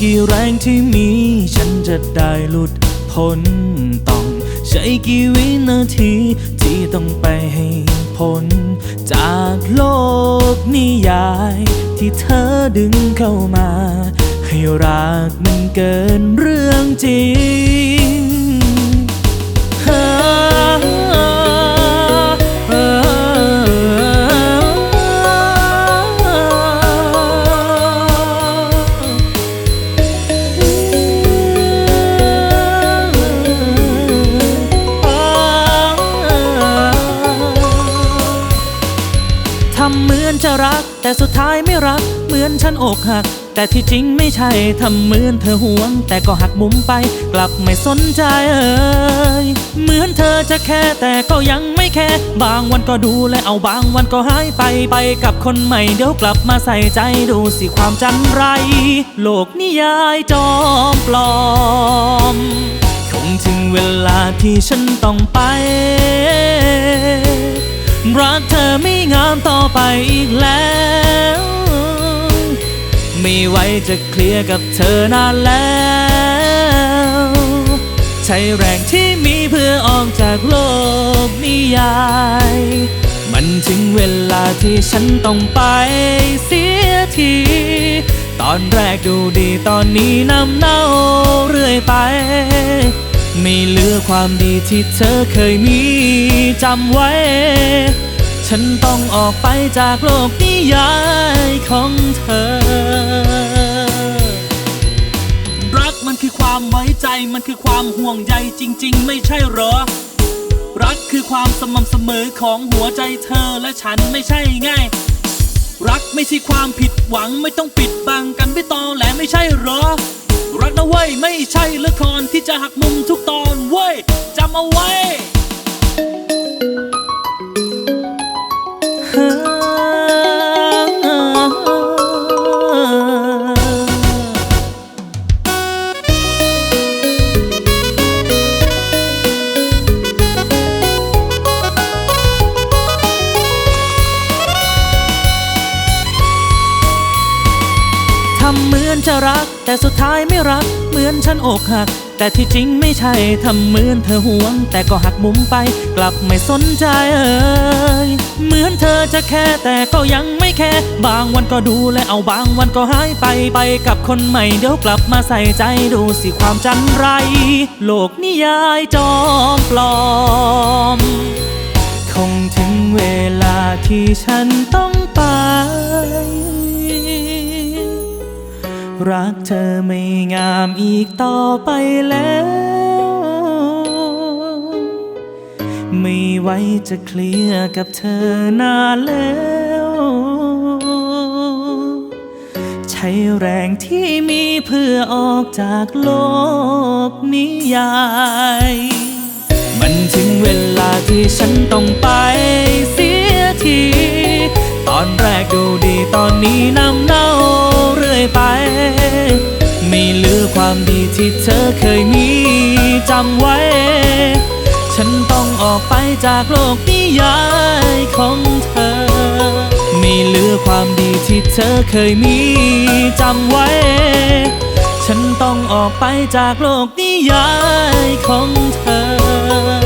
กี่แรงที่มี ฉันจะได้หลุดพ้นต้องใช้กี่วินาที ที่ต้องไปให้พ้น จากโลกนิยาย ที่เธอดึงเข้ามา ให้รักมันเกินเรื่องจริงำเหมือนจะรัก แต่สุดท้ายไม่รัก เหมือนฉันอกหัก แต่ที่จริงไม่ใช่ทำเหมือนเธอห่วง แต่ก็หักมุมไป กลับไม่สนใจเอ่ยเหมือนเธอจะแค่แต่ก็ยังไม่แค่ บางวันก็ดูและเอาบางวันก็หายไปไปกับคนใหม่ เดี๋ยวกลับมาใส่ใจดูสิความจันไร โลกนิยายจอมปลอม คงถึงเวลาที่ฉันต้องไป ไปอีกแล้ว ไม่ไหวจะเคลียร์กับเธอนานแล้ว ใช้แรงที่มีเพื่อออกจากโลกนิยาย มันถึงเวลาที่ฉันต้องไปเสียที ตอนแรกดูดีตอนนี้น้ำเน่าเรื่อยไปไม่เหลือความดีที่เธอเคยมีจำไว้ ฉันต้องออกไปจากโลกนิยายของเธอ รักมันคือความไว้ใจมันคือความห่วงใยจริง ๆ ไม่ใช่หรอ รักคือความสม่ำเสมอของหัวใจเธอและฉันไม่ใช่ง่าย รักไม่ใช่ความผิดหวังไม่ต้องปิดบังกันไม่ตอแหลไม่ใช่หรอ รักนะเว้ยไม่ใช่ละครที่จะหักมุมทุกตอนเว้ยจำเอาไว้ ทำเหมือนจะรัก แต่สุดท้ายไม่รัก เหมือนฉันอกหัก แต่ที่จริงไม่ใช่ทำเหมือนเธอห่วง แต่ก็หักมุมไปกลับไม่สนใจเอ่ยเหมือนเธอจะแค่แต่ก็ยังไม่แค่บางวันก็ดูและเอาบางวันก็หายไปไปกับคนใหม่เดี๋ยวกลับมาใส่ใจดูสิความจันไร โลกนิยายจอมปลอม คงถึงเวลาที่ฉันต้องไป รักเธอไม่งามอีกต่อไปแล้ว ไม่ไหวจะเคลียร์กับเธอนานแล้ว ใช้แรงที่มีเพื่อออกจากโลกนิยาย มันถึงเวลาที่ฉันต้องไปเสียที ตอนแรกดูดีตอนนี้น้ำเน่า ที่เธอเคยมีจำไว้ ฉันต้องออกไปจากโลกนิยายของเธอไม่เหลือความดีที่เธอเคยมีจำไว้ ฉันต้องออกไปจากโลกนิยายของเธอ